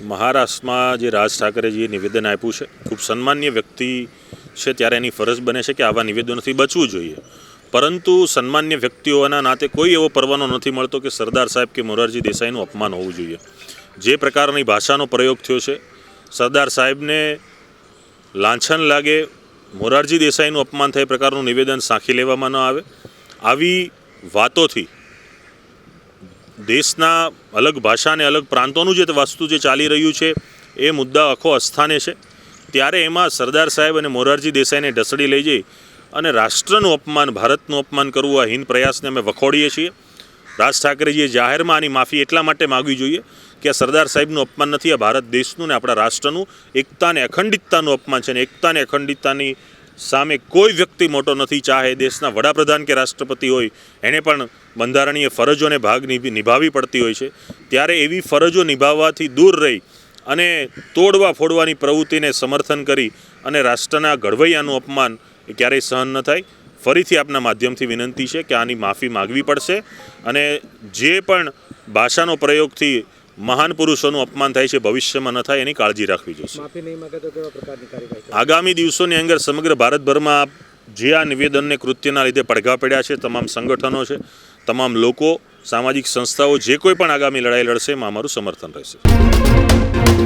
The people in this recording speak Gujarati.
મહારાષ્ટ્રમાં જે રાજ ઠાકરેજીએ નિવેદન આપ્યું છે, ખૂબ સન્માન્ય વ્યક્તિ છે, ત્યારે એની ફરજ બને છે કે આવા નિવેદનોથી બચવું જોઈએ. પરંતુ સન્માન્ય વ્યક્તિઓના નાતે કોઈ એવો પરવાનો નથી મળતો કે સરદાર સાહેબ કે મોરારજી દેસાઈનું અપમાન હોવું જોઈએ. જે પ્રકારની ભાષાનો પ્રયોગ થયો છે, સરદાર સાહેબને લાંછન લાગે, મોરારજી દેસાઈનું અપમાન થાય પ્રકારનું નિવેદન સાંખી લેવામાં ન આવે. આવી વાતોથી દેશના અલગ ભાષા અને અલગ પ્રાંતોનું જે વસ્તુ જે ચાલી રહ્યું છે, એ મુદ્દા આખો અસ્થાને છે. ત્યારે એમાં સરદાર સાહેબ અને મોરારજી દેસાઈને ઢસડી લઈ જઈ અને રાષ્ટ્રનું અપમાન, ભારતનું અપમાન કરવું આ હિન પ્રયાસને અમે વખોડીએ છીએ. રાજ ઠાકરેજીએ જાહેરમાં આની માફી એટલા માટે માગવી જોઈએ કે આ સરદાર સાહેબનું અપમાન નથી, આ ભારત દેશનું ને આપણા રાષ્ટ્રનું એકતા અને અખંડિતતાનું અપમાન છે અને એકતા અને અખંડિતતાની સામે કોઈ વ્યક્તિ મોટો નથી, ચાહે દેશના વડાપ્રધાન કે રાષ્ટ્રપતિ હોય, એને પણ બંધારણીય ફરજોને ભાગ નિભ- નિભાવવી પડતી હોય છે. ત્યારે એવી ફરજો નિભાવવાથી દૂર રહી અને તોડવા ફોડવાની પ્રવૃત્તિને સમર્થન કરી અને રાષ્ટ્રના ઘડવૈયાનું અપમાન ક્યારેય સહન ન થાય, ફરીથી આપના માધ્યમથી વિનંતી છે કે આની માફી માગવી પડશે અને જે પણ ભાષાનો પ્રયોગથી મહાન પુરુષોનું અપમાન થાય છે ભવિષ્યમાં ન થાય એની કાળજી રાખવી કરશે? આગામી દિવસોની અંદર સમગ્ર ભારતભરમાં જે આ નિવેદનને કૃત્યના લીધે પડઘા પડ્યા છે તમામ સંગઠનો છે તમામ લોકો સામાજિક સંસ્થાઓ જે કોઈ પણ આગામી લડાઈ લડશે એમાં અમારું સમર્થન રહેશે